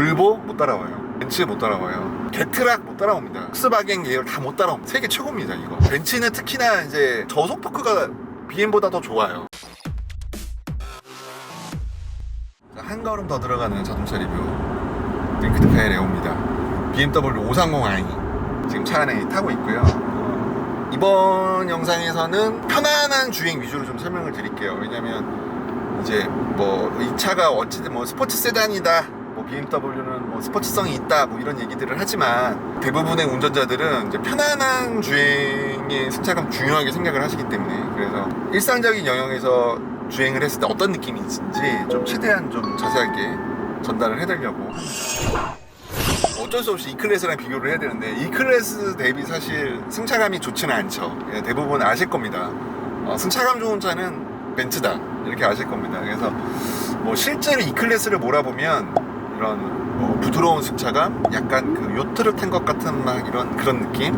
볼보 못 따라와요. 벤츠 못 따라와요. 게트락 못 따라옵니다. 스바겐 계열 다 못 따라옵니다. 세계 최고입니다, 이거. 벤츠는 특히나 이제 저속 토크가 BM보다 더 좋아요. 자, 한 걸음 더 들어가는 자동차 리뷰. 링크드 페 레오입니다. BMW 530i 지금 차 안에 타고 있고요. 어, 이번 영상에서는 편안한 주행 위주로 좀 설명을 드릴게요. 왜냐면 이제 뭐 이 차가 어찌든 뭐 스포츠 세단이다. 뭐 BMW는 뭐 스포츠성이 있다. 뭐 이런 얘기들을 하지만 대부분의 운전자들은 이제 편안한 주행의 승차감 중요하게 생각을 하시기 때문에 그래서 일상적인 영역에서 주행을 했을 때 어떤 느낌인지 좀 최대한 좀 자세하게 전달을 해드리려고 어쩔 수 없이 E클래스랑 비교를 해야 되는데 E클래스 대비 사실 승차감이 좋지는 않죠. 예, 대부분 아실 겁니다. 어, 승차감 좋은 차는 벤츠다 이렇게 아실 겁니다. 그래서 뭐 실제로 E클래스를 몰아보면 이런 뭐 부드러운 승차감, 약간 그 요트를 탄 것 같은 막 이런 그런 느낌,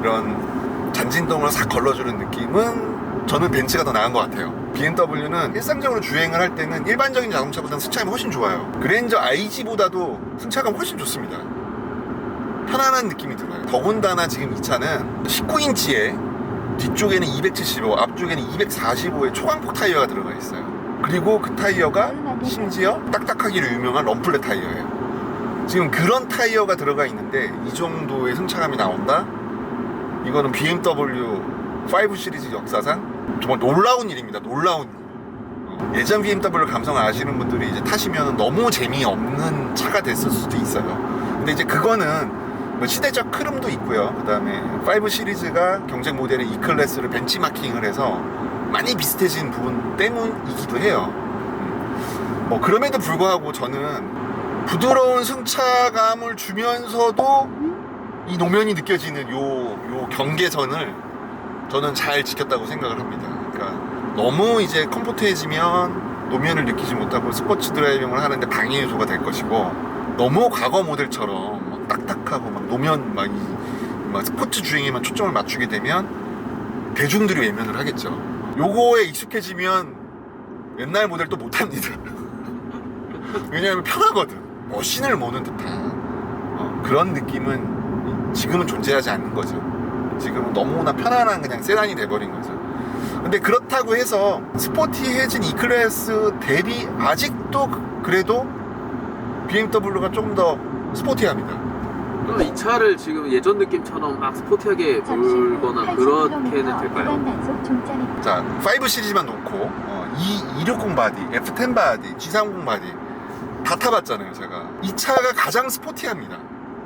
이런 잔진동을 싹 걸러주는 느낌은 저는 벤츠가 더 나은 것 같아요. BMW는 일상적으로 주행을 할 때는 일반적인 자동차보다는 승차감이 훨씬 좋아요. 그랜저 IG보다도 승차감 훨씬 좋습니다. 편안한 느낌이 들어요. 더군다나 지금 이 차는 19인치에 뒤쪽에는 275, 앞쪽에는 245의 초강폭 타이어가 들어가 있어요. 그리고 그 타이어가 심지어 딱딱하기로 유명한 럼플렛 타이어예요. 지금 그런 타이어가 들어가 있는데 이 정도의 승차감이 나온다? 이거는 BMW 5 시리즈 역사상 정말 놀라운 일입니다. 놀라운 일. 어, 예전 BMW 감성 아시는 분들이 이제 타시면 너무 재미없는 차가 됐을 수도 있어요. 근데 이제 그거는 뭐 시대적 흐름도 있고요. 그 다음에 5 시리즈가 경쟁 모델의 E클래스를 벤치마킹을 해서 많이 비슷해진 부분 때문이기도 해요. 음. 뭐 그럼에도 불구하고 저는 부드러운 승차감을 주면서도 이 노면이 느껴지는 요, 요 경계선을 저는 잘 지켰다고 생각을 합니다. 그러니까 너무 이제 컴포트해지면 노면을 느끼지 못하고 스포츠 드라이빙을 하는데 방해 요소가 될 것이고 너무 과거 모델처럼 막 딱딱하고 막 노면 막, 이, 막 스포츠 주행에만 초점을 맞추게 되면 대중들이 외면을 하겠죠. 요거에 익숙해지면 옛날 모델 또 못합니다. 왜냐하면 편하거든. 머신을 모는 듯한 어, 그런 느낌은 지금은 존재하지 않는 거죠. 지금은 너무나 편안한 그냥 세단이 돼버린 거죠. 근데 그렇다고 해서 스포티해진 E클래스 대비 아직도 그래도 BMW가 좀 더 스포티합니다. 그럼 이 차를 지금 예전 느낌처럼 막 스포티하게 몰거나 그렇게는 될까요? 자, 5 시리즈만 놓고 어, E 260 바디, F10 바디, G30 바디 다 타봤잖아요, 제가. 이 차가 가장 스포티합니다.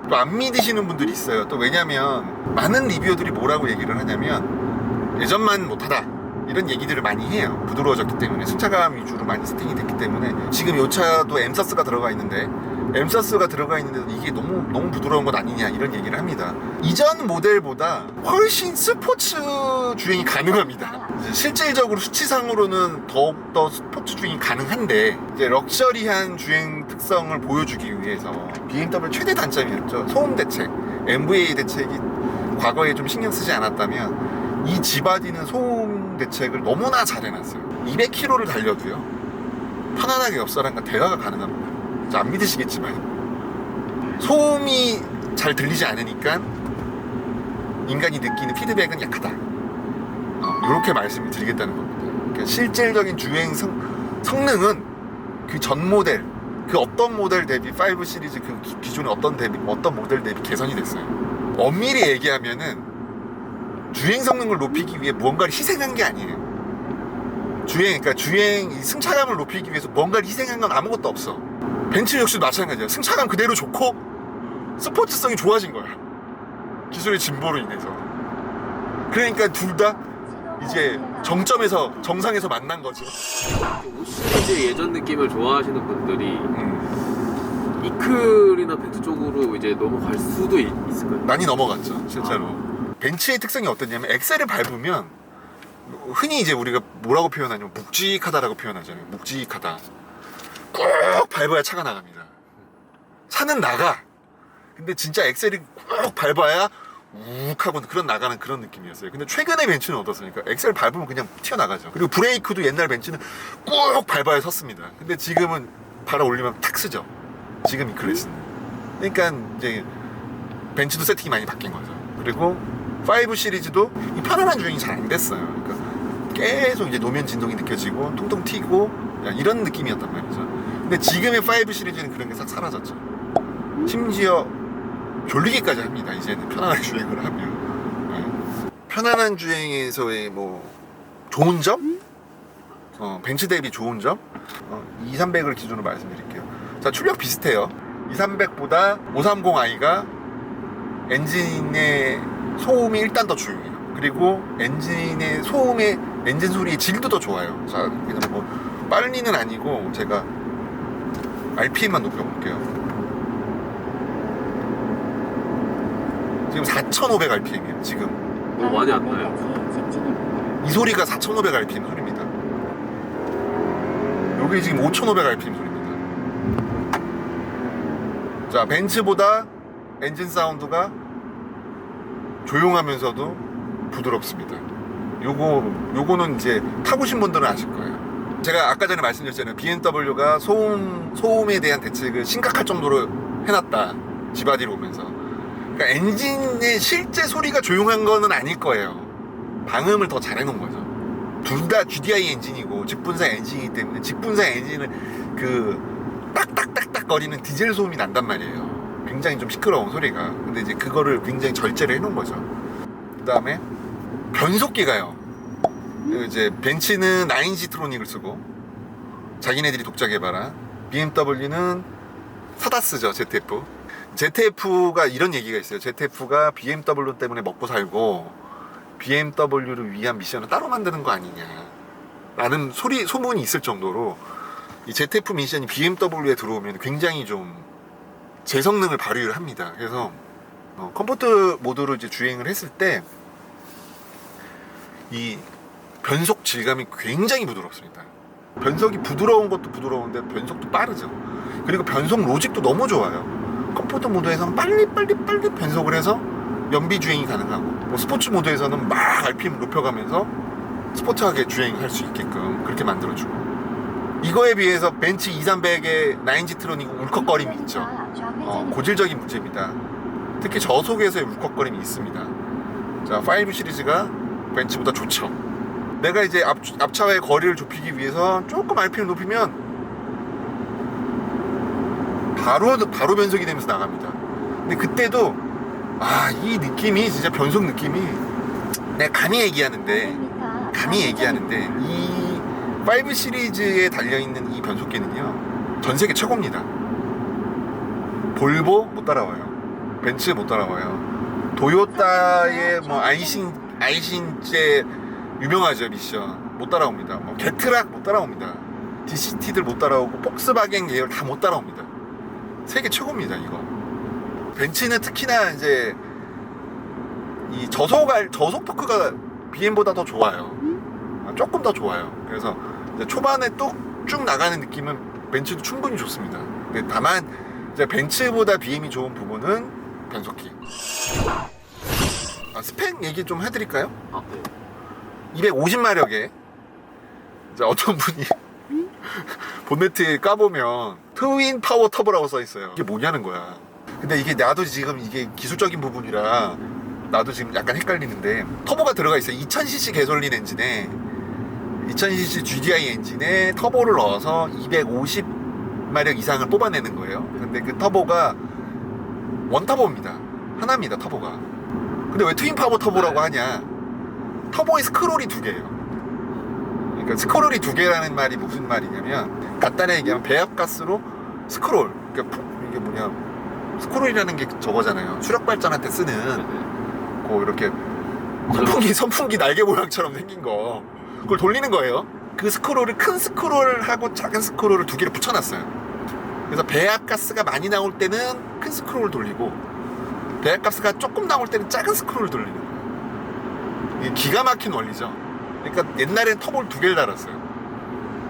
또 안 믿으시는 분들이 있어요. 또 왜냐면 많은 리뷰어들이 뭐라고 얘기를 하냐면 예전만 못하다 이런 얘기들을 많이 해요. 부드러워졌기 때문에 승차감 위주로 많이 세팅이 됐기 때문에 지금 이 차도 엠사스가 들어가 있는데 엠사스가 들어가 있는데도 이게 너무 너무 부드러운 것 아니냐 이런 얘기를 합니다. 이전 모델보다 훨씬 스포츠 주행이 가능합니다. 실질적으로 수치상으로는 더욱더 스포츠 주행이 가능한데 이제 럭셔리한 주행 특성을 보여주기 위해서 BMW 최대 단점이었죠. 소음 대책, MVA 대책이 과거에 좀 신경 쓰지 않았다면 이 지바디는 소음 대책을 너무나 잘 해놨어요. 200km를 달려도요. 편안하게 옆 사람과 대화가 가능합니다. 자, 안 믿으시겠지만 소음이 잘 들리지 않으니까 인간이 느끼는 피드백은 약하다. 어, 이렇게 말씀을 드리겠다는 겁니다. 그러니까 실질적인 주행 성, 성능은 그 전 모델, 그 어떤 모델 대비 5 시리즈 그 기- 기존의 어떤 대비 어떤 모델 대비 개선이 됐어요. 엄밀히 얘기하면은 주행 성능을 높이기 위해 무언가를 희생한 게 아니에요. 주행, 그러니까 주행 이 승차감을 높이기 위해서 뭔가를 희생한 건 아무것도 없어. 벤츠 역시 마찬가지야. 승차감 그대로 좋고 스포츠성이 좋아진 거야. 기술의 진보로 인해서. 그러니까 둘 다 이제 정점에서 정상에서 만난. 5 시리즈 예전 느낌을 좋아하시는 분들이 음, 이클이나 벤츠 쪽으로 이제 넘어갈 수도 있, 있을까요? 많이 넘어갔죠, 실제로. 벤츠의 특성이 어떠냐면 엑셀을 밟으면 흔히 이제 우리가 뭐라고 표현하냐면 묵직하다라고 표현하잖아요. 묵직하다. 꾹 밟아야 차가 나갑니다. 차는 나가. 근데 진짜 엑셀이 꾹 밟아야 욱 하고 그런 나가는 그런 느낌이었어요. 근데 최근에 벤츠는 어떻습니까? 엑셀 밟으면 그냥 튀어나가죠. 그리고 브레이크도 옛날 벤츠는 꾹 밟아야 섰습니다. 근데 지금은 밟아 올리면 탁 쓰죠. 지금 이 클래스는. 그러니까 이제 벤츠도 세팅이 많이 바뀐 거죠. 그리고 5 시리즈도 이 편안한 주행이 잘 안 됐어요. 그러니까 계속 이제 노면 진동이 느껴지고 통통 튀고 이런 느낌이었단 말이죠. 근데 지금의 5 시리즈는 그런 게 싹 사라졌죠. 심지어 졸리기까지 합니다. 이제는 편안한 주행을 하면. 네. 편안한 주행에서의 뭐 좋은 점? 어, 벤츠 대비 좋은 점? 어, 2, 300을 기준으로 말씀드릴게요. 자, 출력 비슷해요. 2, 300보다 530i가 엔진의 소음이 일단 더 조용해요. 그리고 엔진의 소음의 엔진 소리의 질도 더 좋아요. 자, 그냥 뭐 빨리는 아니고 제가 RPM만 높여볼게요. 지금 4,500 RPM이에요. 지금 어, 많이 안 나요. 이 소리가 4,500 RPM 소리입니다. 여기 지금 5,500 RPM 소리입니다. 자, 벤츠보다 엔진 사운드가 조용하면서도 부드럽습니다. 요거, 요거는 이제 타보신 분들은 아실 거예요. 제가 아까 전에 말씀드렸잖아요. BMW가 소음, 소음에 대한 대책을 심각할 정도로 해놨다. 지바디로 오면서. 그러니까 엔진의 실제 소리가 조용한 거는 아닐 거예요. 방음을 더 잘해놓은 거죠. 둘 다 GDI 엔진이고 직분사 엔진이기 때문에 직분사 엔진은 그 딱딱딱딱 거리는 디젤 소음이 난단 말이에요. 굉장히 좀 시끄러운 소리가. 근데 이제 그거를 굉장히 절제를 해놓은 거죠. 그 다음에 변속기가요. 그 이제 벤츠는 9G 트로닉을 쓰고 자기네들이 독자 개발한 BMW는 사다 쓰죠 ZF. ZF가 이런 얘기가 있어요. ZF가 BMW 때문에 먹고 살고 BMW를 위한 미션을 따로 만드는 거 아니냐. 라는 소리, 소문이 있을 정도로 이 ZF 미션이 BMW에 들어오면 굉장히 좀 제 성능을 발휘를 합니다. 그래서 어, 컴포트 모드로 이제 주행을 했을 때이 변속 질감이 굉장히 부드럽습니다. 변속이 부드러운 것도 부드러운데 변속도 빠르죠. 그리고 변속 로직도 너무 좋아요. 컴포트 모드에서는 빨리 빨리 빨리 변속을 해서 연비 주행이 가능하고 뭐 스포츠 모드에서는 막 RPM 높여가면서 스포츠하게 주행할 수 있게끔 그렇게 만들어주고 이거에 비해서 벤츠 2300의 9G 트로닉 울컥거림이 있죠. 어, 고질적인 문제입니다. 특히 저속에서의 울컥거림이 있습니다. 자, 5 시리즈가 벤츠보다 좋죠. 내가 이제 앞, 앞차와의 거리를 좁히기 위해서 조금 RPM 높이면 바로 바로 변속이 되면서 나갑니다. 근데 그때도 아 이 느낌이 진짜 변속 느낌이 내가 감히 얘기하는데 감히 얘기하는데 이 5 시리즈에 달려 있는 이 변속기는요 전 세계 최고입니다. 볼보 못 따라와요. 벤츠 못 따라와요. 도요타의 뭐 아이신 아이신제 유명하죠 미션 못 따라옵니다. 뭐 게트락 못 따라옵니다. DCT들 못 따라오고 폭스바겐 계열 다 못 따라옵니다. 세계 최고입니다 이거. 벤츠는 특히나 이제 이 저속 알 저속 토크가 BM보다 더 좋아요. 아, 조금 더 좋아요. 그래서 초반에 뚝쭉 나가는 느낌은 벤츠도 충분히 좋습니다. 근데 다만 이제 벤츠보다 BM이 좋은 부분은 변속기. 아, 스펙 얘기 좀 해드릴까요? 아, 네. 250마력에 이제 어떤 분이 본네트 까보면 트윈 파워 터보라고 써 있어요. 이게 뭐냐는 거야. 근데 이게 나도 지금 이게 기술적인 부분이라 나도 지금 약간 헷갈리는데 터보가 들어가 있어요. 2000cc 개솔린 엔진에 2000cc GDI 엔진에 터보를 넣어서 250마력 이상을 뽑아내는 거예요. 근데 그 터보가 원터보입니다. 하나입니다. 터보가. 근데 왜 트윈 파워 터보라고 하냐? 터보에 스크롤이 두 개예요. 그러니까 스크롤이 두 개라는 말이 무슨 말이냐면 간단하게 얘기하면 배합가스로 스크롤. 그러니까 푸- 이게 뭐냐? 스크롤이라는 게 저거잖아요. 수력 발전할 때 쓰는 그 이렇게 선풍기 선풍기 날개 모양처럼 생긴 거. 그걸 돌리는 거예요. 그 스크롤을 큰 스크롤하고 작은 스크롤을 두 개를 붙여놨어요. 그래서 배합가스가 많이 나올 때는 큰 스크롤을 돌리고 배합가스가 조금 나올 때는 작은 스크롤을 돌리는. 이게 기가 막힌 원리죠. 그러니까 옛날엔 터보를 두 개를 달았어요.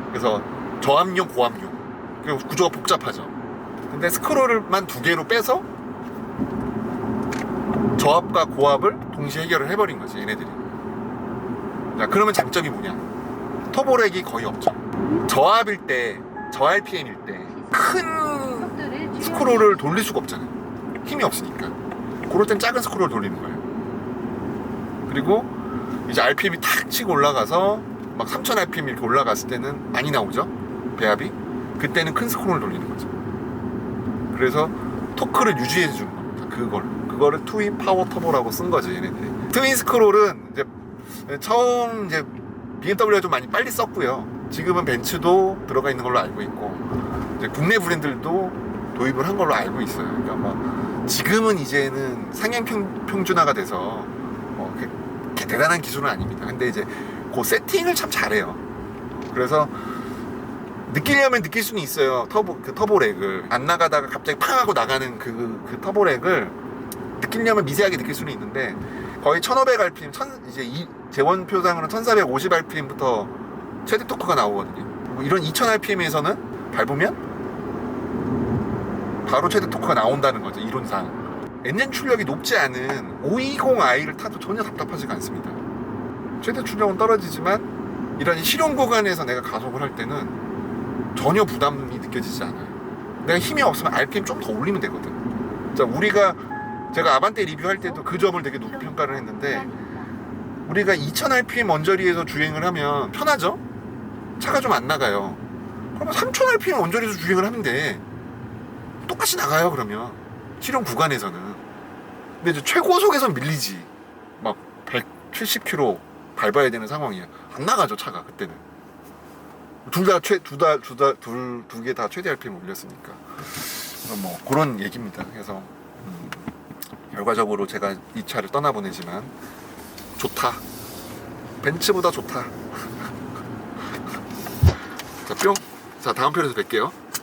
그래서 저압용, 고압용. 그 구조가 복잡하죠. 근데 스크롤만 두 개로 빼서 저압과 고압을 동시에 해결을 해버린 거지, 얘네들이. 자, 그러면 장점이 뭐냐? 터보렉이 거의 없죠. 저압일 때, 저 RPM일 때, 큰 스크롤을 돌릴 수가 없잖아요. 힘이 없으니까. 그럴 땐 작은 스크롤 돌리는 거예요. 그리고 이제 RPM이 탁 치고 올라가서 막 3000 RPM 이렇게 올라갔을 때는 많이 나오죠. 배합이. 그때는 큰 스크롤을 돌리는 거죠. 그래서 토크를 유지해 주는 겁니다. 그걸. 그거를 트윈 파워 터보라고 쓴 거죠, 얘네들이. 트윈 스크롤은 이제 처음 이제 BMW가 좀 많이 빨리 썼고요. 지금은 벤츠도 들어가 있는 걸로 알고 있고 이제 국내 브랜드들도 도입을 한 걸로 알고 있어요. 그러니까 뭐 지금은 이제는 상향 평, 평준화가 돼서 대단한 기술은 아닙니다. 근데 이제 그 세팅을 참 잘해요. 그래서 느끼려면 느낄 수는 있어요. 터보 그 터보렉을 안 나가다가 갑자기 팡 하고 나가는 그, 그 터보렉을 느끼려면 미세하게 느낄 수는 있는데 거의 1500 RPM, 천, 이제 이 재원 표상으로는 1450 RPM부터 최대 토크가 나오거든요. 뭐 이런 2000 RPM에서는 밟으면 바로 최대 토크가 나온다는 거죠. 이론상. 엔진 출력이 높지 않은 520i를 타도 전혀 답답하지가 않습니다. 최대 출력은 떨어지지만 이런 실용 구간에서 내가 가속을 할 때는 전혀 부담이 느껴지지 않아요. 내가 힘이 없으면 RPM 좀 더 올리면 되거든. 자, 우리가 제가 아반떼 리뷰할 때도 그 점을 되게 높이 평가를 했는데 우리가 2000 RPM 언저리에서 주행을 하면 편하죠? 차가 좀 안 나가요. 그러면 3000 RPM 언저리에서 주행을 하면 돼. 똑같이 나가요, 그러면. 실용 구간에서는. 근데 이제 최고속에선 밀리지. 막 170km 밟아야 되는 상황이야. 안 나가죠, 차가, 그때는. 둘 다 최, 두 다, 두 다, 둘, 두 개 다 최대 RPM 올렸으니까. 뭐, 그런 얘기입니다. 그래서, 음, 결과적으로 제가 이 차를 떠나보내지만, 좋다. 벤츠보다 좋다. 자, 뿅. 자, 다음 편에서 뵐게요.